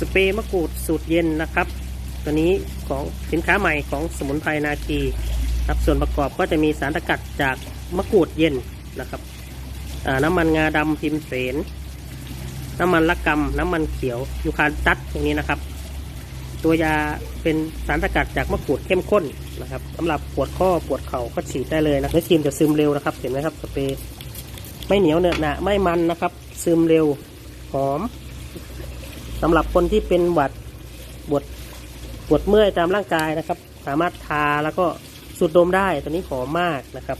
สเปรย์มะกรูดสูตรเย็นนะครับ ตัวนี้ของสินค้าใหม่ของสมุนไพรนาคีครับส่วนประกอบก็จะมีสารสกัดจากมะกรูดเย็นนะครับน้ำมันงาดำพิมเสนน้ำมันละกำน้ำมันเขียวยูคาตัสตรงนี้นะครับ ตัวยาเป็นสารสกัดจากมะกรูดเข้มข้นนะครับสำหรับปวดข้อปวดเข่าก็ฉีดได้เลยนะและฉีดจะซึมเร็วนะครับ เห็นไหมครับสเปรย์ไม่เหนียวเนอะหนะไม่มันนะครับ ซึมเร็วหอม สำหรับคนที่เป็นหวัดปวดปวดเมื่อยตามร่างกายนะครับ สามารถทาแล้วก็สูดดมได้ตัวนี้หอมมากนะครับ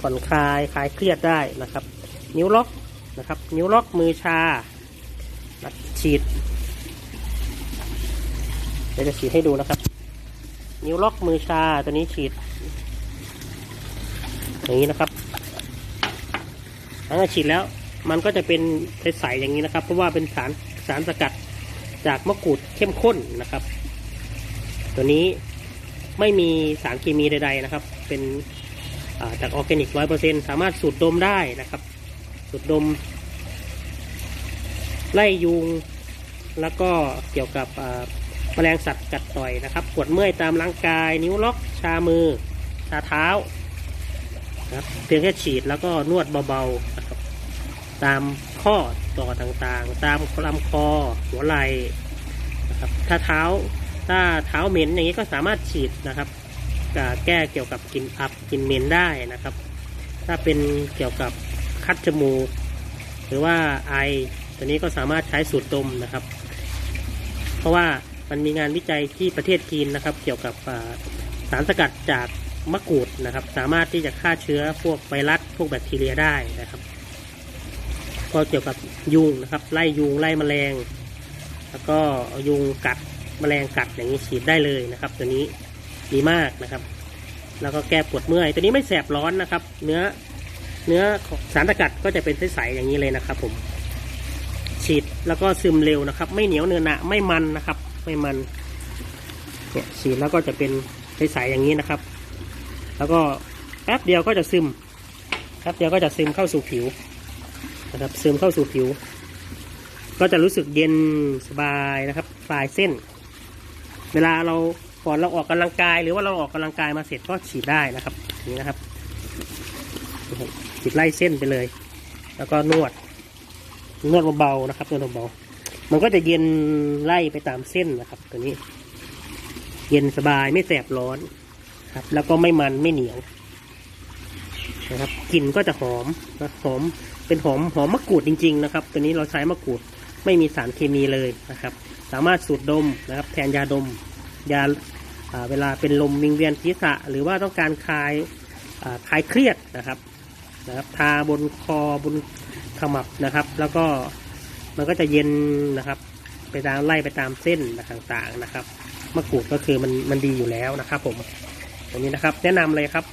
ผ่อนคลายคลายเครียดได้นะครับ นิ้วล็อกนะครับ นิ้วล็อกมือชาฉีดเดี๋ยวจะฉีดให้ดูนะครับ นิ้วล็อกมือชาตัวนี้ฉีดอย่างนี้นะครับหลังจากฉีดแล้วมันก็จะเป็นใสๆอย่างนี้นะครับ เพราะว่าเป็นสารสารสกัด จากมะกรูดเข้มข้นนะครับ ตัวนี้ไม่มีสารเคมีใดๆนะครับ เป็นาจากออร์แกนิกร้อยเปอร์เซ็นสามารถสูดดมได้นะครับ สูดดม ไล่ยุง แล้วก็เกี่ยวกับแมลงสัตว์กัดต่อยนะครับ ปวดเมื่อยตามร่างกาย นิ้วล็อก ชามือ ชาเท้านะครับเพียงแค่ฉีดแล้วก็นวดเบาๆนะครับ ตามข้อต่อต่างๆ ตามลำคอหัวไหล่นะครับถ้าเท้าถ้าเท้าเหม็นอย่างนี้ก็สามารถฉีดนะครับแก้เกี่ยวกับกลิ่นอับกลิ่นเหม็นได้นะครับ ถ้าเป็นเกี่ยวกับคัดจมูกหรือว่าไอตัวนี้ก็สามารถใช้สูตรดมนะครับ เพราะว่ามันมีงานวิจัยที่ประเทศจีนนะครับ เกี่ยวกับสารสกัดจากมะกรูดนะครับ สามารถที่จะฆ่าเชื้อพวกไวรัสพวกแบคทีเรียได้นะครับ ก็เกี่ยวกับยุงนะครับ ไล่ยุงไล่แมลง แล้วก็ยุงกัดแมลงกัดอย่างนี้ฉีดได้เลยนะครับ ตัวนี้ดีมากนะครับ แล้วก็แก้ปวดเมื่อย ตัวนี้ไม่แสบร้อนนะครับ เนื้อเนื้อสารสกัดก็จะเป็นใสๆอย่างนี้เลยนะครับ ผม ฉีดแล้วก็ซึมเร็วนะครับ ไม่เหนียวเนื้อหนะไม่มันนะครับ ไม่มันเนี่ยฉีดแล้วก็จะเป็นใสๆอย่างนี้นะครับ แล้วก็แป๊บเดียวก็จะซึมแป๊บเดียวก็จะซึมเข้าสู่ผิว นะครับ ซึมเข้าสู่ผิว ก็จะรู้สึกเย็นสบายนะครับคลายเส้น เวลาเราก่อนเราออกกำลังกาย หรือว่าเราออกกำลังกายมาเสร็จก็ฉีดได้นะครับนี้นะครับฉีดไล่เส้นไปเลย แล้วก็นวด นวดเบาๆนะครับนวดเบาๆมันก็จะเย็นไล่ไปตามเส้นนะครับ ตัวนี้ เย็นสบายไม่แสบร้อนครับ แล้วก็ไม่มันไม่เหนียว นะครับกลิ่นก็จะหอมนะหอมเป็นหอมหอมมะกรูดจริง ๆ นะครับ ตัวนี้เราใช้มะกรูดไม่มีสารเคมีเลยนะครับ สามารถสูดดมนะครับ แทนยาดมยาาเวลาเป็นลมวิงเวียนศีรษะ หรือว่าต้องการคลายาคลายเครียดนะครับนะครับ ทาบนคอบนขมับนะครับ แล้วก็มันก็จะเย็นนะครับ ไปตามไล่ไปตามเส้นต่างๆนะครับมะกรูดก็คือมันมันดีอยู่แล้วนะครับ ผมตรงนี้นะครับ แนะนำเลยครับ